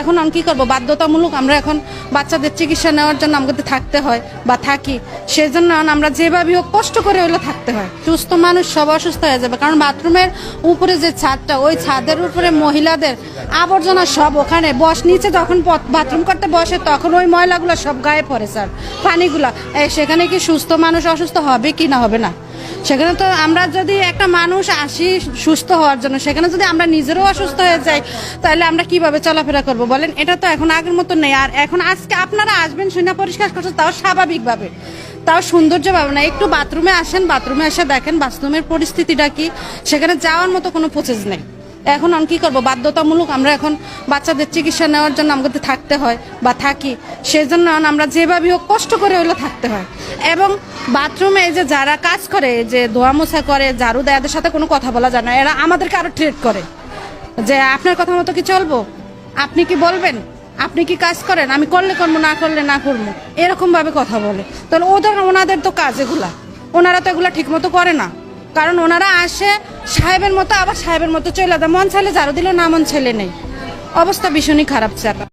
এখন আমি কী করব? বাধ্যতামূলক আমরা এখন বাচ্চাদের চিকিৎসা নেওয়ার জন্য আমাদের থাকতে হয় বা থাকি। সেই জন্য আমরা যেভাবে হোক কষ্ট করে হইলে থাকতে হয়। সুস্থ মানুষ সব অসুস্থ হয়ে যাবে। কারণ বাথরুমের উপরে যে ছাদটা, ওই ছাদের উপরে মহিলাদের আবর্জনা সব ওখানে। বস নিচে যখন বাথরুম করতে বসে, তখন ওই ময়লাগুলো সব গায়ে পড়ে, স্যার। পানিগুলো। সেখানে কি সুস্থ মানুষ অসুস্থ হবে কি না হবে না? সেখানে তো আমরা যদি একটা মানুষ আসি সুস্থ হওয়ার জন্য, সেখানে যদি আমরা নিজেরও অসুস্থ হয়ে যাই, তাহলে আমরা কীভাবে চলাফেরা করব বলেন? এটা তো এখন আগের মতো নেই। আর এখন আজকে আপনারা আসবেন, শুনে পরিষ্কার করছেন, তাও স্বাভাবিকভাবে। তাও সৌন্দর্য পাবে না, একটু বাথরুমে আসেন, বাথরুমে এসে দেখেন বাথরুমের পরিস্থিতিটা কি, সেখানে যাওয়ার মতো কোনো প্রসেস নেই। এখন আমি কি করব? বাধ্যতামূলক আমরা এখন বাচ্চাদের চিকিৎসা নেওয়ার জন্য আমাদের থাকতে হয় বা থাকি। সেই জন্য আমরা যেভাবে হোক কষ্ট করে হইলে থাকতে হয়। এবং বাথরুমে এই যে যারা কাজ করে যে ধোয়া মোছা করে, ঝাড়ু দেয়, এদের সাথে কোনো কথা বলা যায় না। এরা আমাদেরকে আরও ট্রিট করে। যে আপনার কথা মতো কি চলবো? আপনি কি বলবেন? আপনি কি কাজ করেন? আমি করলে করব, না করলে না করব? এরকমভাবে কথা বলে। তাহলে ওদের, ওনাদের তো কাজ এগুলা। ওনারা তো এগুলা ঠিক মতো করে না। কারণ ওনারা আসে, সাহেবের মতো আবার সাহেবের মতো চলে যায় মন ছেলে ঝাড়ু দিল না, মন ছেলে নেই। অবস্থা ভীষণই খারাপ, স্যার।